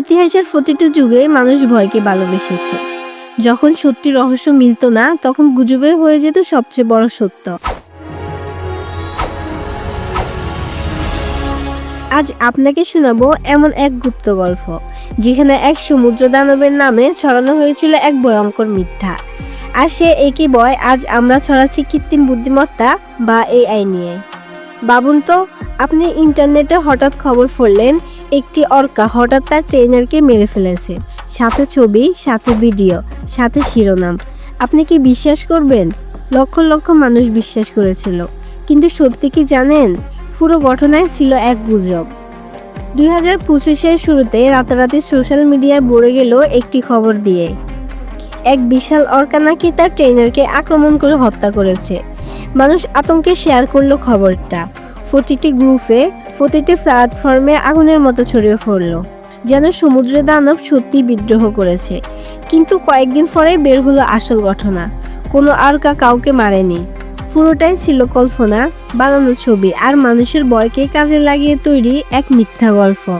ইতিহাসের প্রতিটি যুগে মানুষ ভয়কে ভালোবেসেছে। যখন সত্যি রহস্য মিলত না, তখন গুজবে হয়ে যেত সবচেয়ে বড় সত্য। আজ আপনাকে শোনাবো এমন এক গুপ্ত গল্প, যেখানে এক সমুদ্র দানবের নামে ছড়ানো হয়েছিল এক ভয়ঙ্কর মিথ্যা। আর সে একই বয় আজ আমরা ছড়াচ্ছি কৃত্রিম বুদ্ধিমত্তা বা এআই নিয়ে। বাবুন তো, আপনি ইন্টারনেটে হঠাৎ খবর পড়লেন একটি অর্কা হঠাৎ তার ট্রেনারকে মেরে ফেলেছে। সাথে ছবি, সাথে ভিডিও, সাথে শিরোনাম। আপনি কি বিশ্বাস করবেন? লক্ষ লক্ষ মানুষ বিশ্বাস করেছিল। কিন্তু সত্যি কি জানেন? পুরো ঘটনায় ছিল এক গুজব। দুই হাজার পঁচিশের শুরুতে রাতারাতি সোশ্যাল মিডিয়ায় ভরে গেল একটি খবর দিয়ে। এক বিশাল অর্কা নাকি তার ট্রেনারকে আক্রমণ করে হত্যা করেছে। মানুষ আতঙ্কে শেয়ার করল খবরটা। প্রতিটি গ্রুপে, প্রতিটি প্ল্যাটফর্মে আগুনের মতো ছড়িয়ে পড়ল, যেন সমুদ্রে দানব সত্যি বিদ্রোহ করেছে। কিন্তু কয়েকদিন পরে বের হলো আসল ঘটনা। কোনো আরকা কাউকে মারেনি। পুরোটাই ছিল কল্পনা, বানানো ছবি আর মানুষের বয়কে কাজে লাগিয়ে তৈরি এক মিথ্যা গল্প।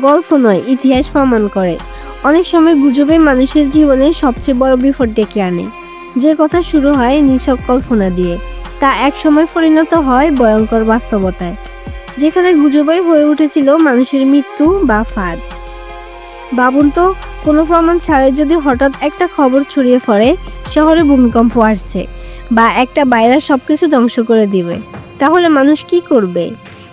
গল্প নয়, ইতিহাস প্রমাণ করে। অনেক সময় গুজবে মানুষের জীবনে সবচেয়ে বড় বিপদ ডেকে আনে। যে কথা শুরু হয় নিছক কল্পনা দিয়ে, তা এক সময় পরিণত হয় ভয়ঙ্কর বাস্তবতায়, যেখানে গুজবাই হয়ে উঠেছিল মানুষের মৃত্যু বা ফাঁদ। বাবুন তো, কোনো প্রমাণ ছাড়াই যদি হঠাৎ একটা খবর ছড়িয়ে পড়ে, শহরে ভূমিকম্প আসছে বা একটা ভাইরাস সব কিছু ধ্বংস করে দিবে, তাহলে মানুষ কি করবে?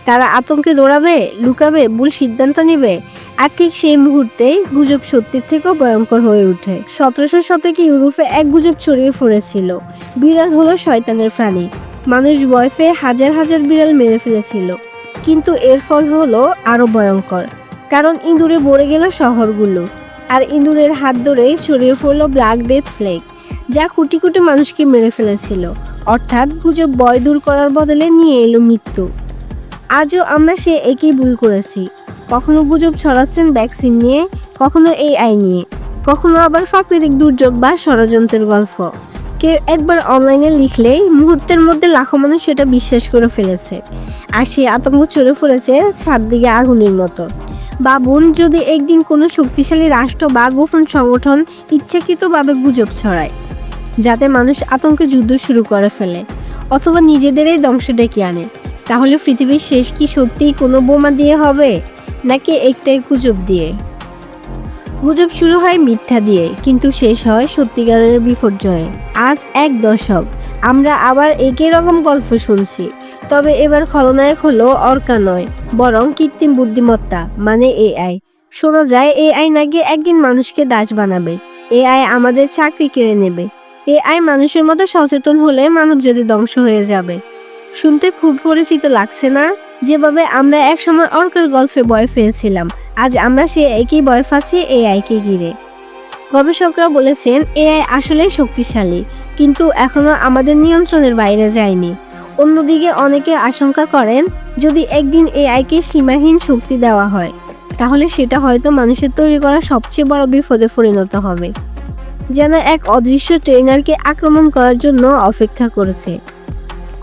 তারা আতঙ্কে দৌড়াবে, লুকাবে, ভুল সিদ্ধান্ত নেবে আর ঠিক সেই মুহূর্তেই গুজব সত্যির থেকেও ভয়ঙ্কর হয়ে ওঠে। সতেরোশো শতকে ইউরোপে এক গুজব ছড়িয়ে পড়েছিল। বিড়াল হলো শয়তানের প্রাণী। মানুষ পেয়ে হাজার হাজার বিড়াল মেরে ফেলেছিল। কিন্তু এর ফল হলো আরও ভয়ঙ্কর। কারণ ইঁদুরে ভরে গেল শহরগুলো। আর ইঁদুরের হাত ধরেই ছড়িয়ে পড়ল ব্ল্যাক ডেথ ফ্লেগ যা কোটি কোটি মানুষকে মেরে ফেলেছিল। অর্থাৎ গুজব বয় দূর করার বদলে নিয়ে এলো মৃত্যু। আজও আমরা সে একই ভুল করেছি। কখনো গুজব ছড়াচ্ছেন ভ্যাকসিন নিয়ে, কখনো এআই নিয়ে, কখনো আবার প্রাকৃতিক দুর্যোগ বা ষড়যন্ত্রের গল্প। কেউ একবার অনলাইনে লিখলেই মুহূর্তের মধ্যে লাখো মানুষ সেটা বিশ্বাস করে ফেলেছে। আর সেই আতঙ্ক ছড়ে পড়েছে চারদিকে আগুনের মতো। বাবুন, যদি একদিন কোনো শক্তিশালী রাষ্ট্র বা গোপন সংগঠন ইচ্ছাকৃতভাবে গুজব ছড়ায়, যাতে মানুষ আতঙ্কে যুদ্ধ শুরু করে ফেলে, অথবা নিজেদেরই ধ্বংস ডেকে আনে, তাহলে পৃথিবীর শেষ কি সত্যিই কোনো বোমা দিয়ে হবে? নাকি একটাই গুজব দিয়ে। গুজব শুরু হয় মিথ্যা দিয়ে, কিন্তু শেষ হয় সত্যিকারের বিপর্যয়ে। আজ এক দশক, আমরা আবার একই রকম গল্প শুনছি। তবে এবার খলনায়ক হলো অর্কা নয়, বরং কৃত্রিম বুদ্ধিমত্তা মানে এআই শোনা যায় এআই নাকি একদিন মানুষকে দাস বানাবে। এআই আমাদের চাকরি কেড়ে নেবে। এআই মানুষের মতো সচেতন হলে মানব যদি ধ্বংস হয়ে যাবে। শুনতে খুব পরিচিত লাগছে না? যেভাবে আমরা একসময় অর্কের গল্পে ভয় পেয়েছিলাম, আজ আমরা সে একই ভয় পাচ্ছি এআইকে ঘিরে। গবেষকরা বলেছেন, এআই আসলেই শক্তিশালী, কিন্তু এখনও আমাদের নিয়ন্ত্রণের বাইরে যায়নি। অন্যদিকে অনেকে আশঙ্কা করেন, যদি একদিন এআইকে সীমাহীন শক্তি দেওয়া হয়, তাহলে সেটা হয়তো মানুষের তৈরি করা সবচেয়ে বড় বিপদে পরিণত হবে। যেন এক অদৃশ্য ট্রেনারকে আক্রমণ করার জন্য অপেক্ষা করেছে।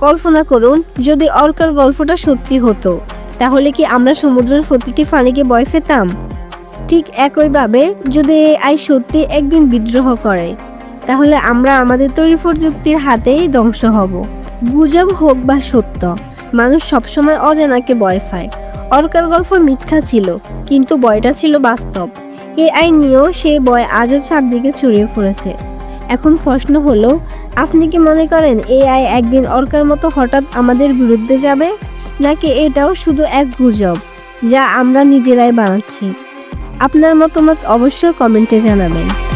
কল্পনা করুন, যদি অর্কার গল্পটা সত্যি হতো, তাহলে কি আমরা সমুদ্রের প্রতিটি ফানিকে বয় ফেতাম ঠিক একইভাবে, যদি এআই সত্যি একদিন বিদ্রোহ করে, তাহলে আমরা আমাদের তৈরি প্রযুক্তির হাতেই ধ্বংস হব। গুজব হোক বা সত্য, মানুষ সবসময় অজানাকে ভয় পায়। অর্কার গল্প মিথ্যা ছিল, কিন্তু বয়টা ছিল বাস্তব। এআই নিয়েও সেই বয় আজও চারদিকে ছড়িয়ে পড়েছে। এখন প্রশ্ন হলো, আপনি কি মনে করেন এআই একদিন অর্কার মতো হঠাৎ আমাদের বিরুদ্ধে যাবে? নাকি এটাও শুধু এক গুজব যা আমরা নিজেরাই বানাচ্ছি? আপনার মতামত অবশ্যই কমেন্টে জানাবেন।